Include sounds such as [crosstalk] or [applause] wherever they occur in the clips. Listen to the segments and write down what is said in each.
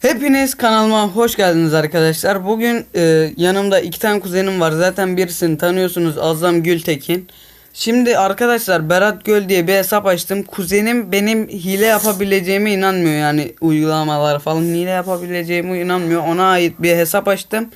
Hepiniz kanalıma hoş geldiniz arkadaşlar. Bugün e, yanımda iki tane kuzenim var. Zaten birisini tanıyorsunuz Azam Gültekin. Şimdi arkadaşlar Berat Göl diye bir hesap açtım. Kuzenim benim hile yapabileceğime inanmıyor. Yani uygulamalar falan hile yapabileceğime inanmıyor. Ona ait bir hesap açtım.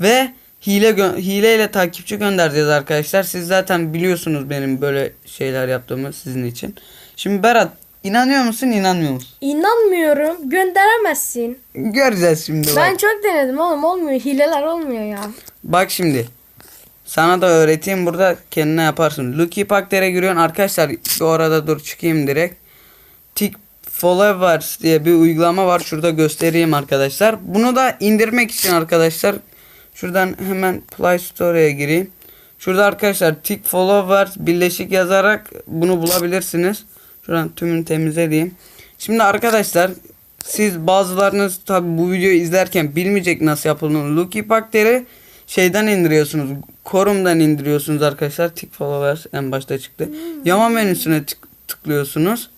Ve hile hileyle takipçi göndereceğiz arkadaşlar. Siz zaten biliyorsunuz benim böyle şeyler yaptığımı sizin için. Şimdi Berat inanıyor musun inanmıyor musun? İnanmıyorum. Gönderemezsin. Göreceğiz şimdi. bak. Ben çok denedim oğlum olmuyor. Hileler olmuyor ya. Bak şimdi. Sana da öğreteyim burada kendine yaparsın. Lucky Pakter'e giriyorsun. Arkadaşlar bu arada dur çıkayım direkt. Tick Followers diye bir uygulama var. Şurada göstereyim arkadaşlar. Bunu da indirmek için arkadaşlar. Şuradan hemen Play Store'ya gireyim. Şurada arkadaşlar Tick Followers birleşik yazarak bunu bulabilirsiniz. Şuradan tümünü temizle diyeyim. Şimdi arkadaşlar siz bazılarınız tabi bu videoyu izlerken bilmeyecek nasıl yapıldığını. Lucky Pakter'i şeyden indiriyorsunuz. Korum'dan indiriyorsunuz arkadaşlar. Tick Followers en başta çıktı. Yama menüsüne tık- tıklıyorsunuz.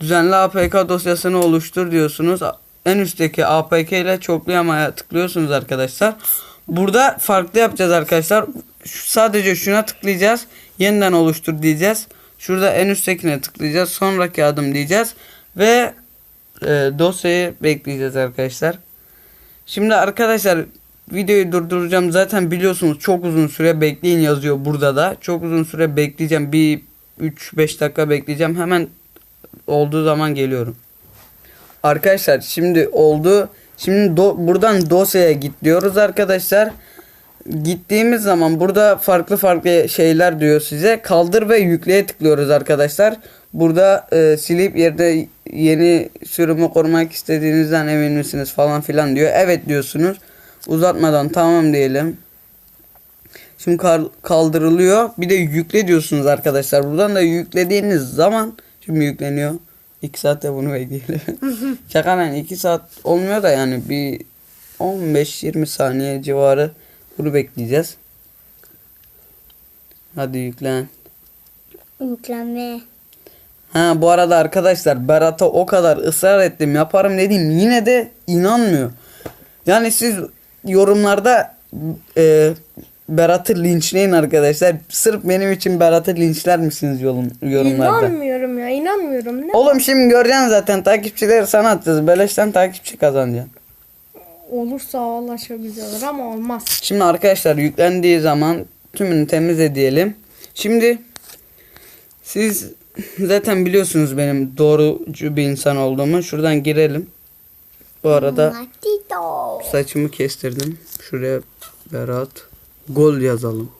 Düzenli APK dosyasını oluştur diyorsunuz. En üstteki APK ile çoklu yamaya tıklıyorsunuz arkadaşlar. Burada farklı yapacağız arkadaşlar. Sadece şuna tıklayacağız. Yeniden oluştur diyeceğiz. Şurada en üsttekine tıklayacağız. Sonraki adım diyeceğiz. Ve e, dosyayı bekleyeceğiz arkadaşlar. Şimdi arkadaşlar videoyu durduracağım. Zaten biliyorsunuz çok uzun süre bekleyin yazıyor burada da. Çok uzun süre bekleyeceğim. Bir 3-5 dakika bekleyeceğim. Hemen olduğu zaman geliyorum. Arkadaşlar şimdi oldu. Şimdi do- buradan dosyaya git diyoruz arkadaşlar. Gittiğimiz zaman burada farklı farklı şeyler diyor size. Kaldır ve yükleye tıklıyoruz arkadaşlar. Burada e, silip yerde yeni sürümü korumak istediğinizden emin misiniz falan filan diyor. Evet diyorsunuz. Uzatmadan tamam diyelim. Şimdi kal- kaldırılıyor. Bir de yükle diyorsunuz arkadaşlar. Buradan da yüklediğiniz zaman şimdi yükleniyor. 2 saatte bunu bekleyelim. Şaka lan 2 saat olmuyor da yani bir 15-20 saniye civarı bunu bekleyeceğiz. Hadi yüklen. Yüklenme. Ha bu arada arkadaşlar Berat'a o kadar ısrar ettim yaparım dedim yine de inanmıyor. Yani siz yorumlarda e, Berat'ı linçleyin arkadaşlar. Sırf benim için Berat'ı linçler misiniz yorum, yorumlarda? İnanmıyorum ya. inanmıyorum. Ne? Oğlum şimdi göreceksin zaten takipçileri sana atacağız. Beleşten takipçi kazanacaksın. Olursa Allah çok güzel olur ama olmaz. Şimdi arkadaşlar yüklendiği zaman tümünü temizle diyelim. Şimdi siz zaten biliyorsunuz benim doğrucu bir insan olduğumu. Şuradan girelim. Bu arada saçımı kestirdim. Şuraya Berat gol yazalım.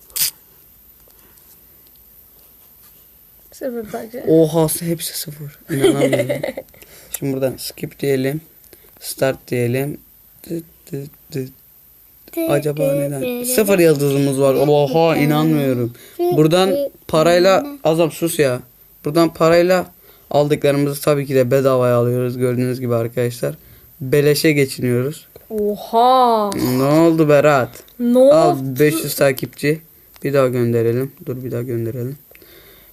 Sıfır tacı. Oha hepsi sıfır. İnanamıyorum. [laughs] Şimdi buradan skip diyelim. Start diyelim. Dıt dıt dıt. Acaba neden? Sıfır yıldızımız var. Oha inanmıyorum. Buradan parayla azap sus ya. Buradan parayla aldıklarımızı tabii ki de bedavaya alıyoruz. Gördüğünüz gibi arkadaşlar. Beleşe geçiniyoruz. Oha. Ne oldu Berat? Ne Al oldu? 500 takipçi. Bir daha gönderelim. Dur bir daha gönderelim.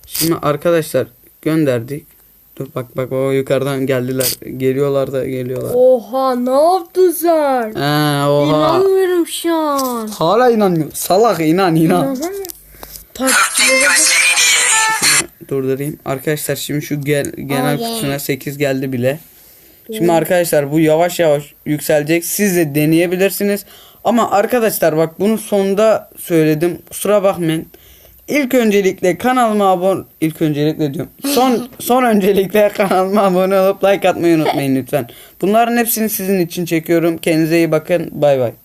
Şimdi arkadaşlar gönderdik. Dur bak bak o yukarıdan geldiler. Geliyorlar da geliyorlar. Oha ne yaptın sen? Ha, oha. İnanmıyorum şu an. Hala inanmıyor. Salak inan inan. Durdurayım. Arkadaşlar şimdi şu gel, genel yeah. kutusuna 8 geldi bile. Şimdi arkadaşlar bu yavaş yavaş yükselecek. Siz de deneyebilirsiniz. Ama arkadaşlar bak bunu sonda söyledim. Kusura bakmayın. İlk öncelikle kanalıma abone ilk öncelikle diyorum. Son [laughs] son öncelikle kanalıma abone olup like atmayı unutmayın lütfen. Bunların hepsini sizin için çekiyorum. Kendinize iyi bakın. Bay bay.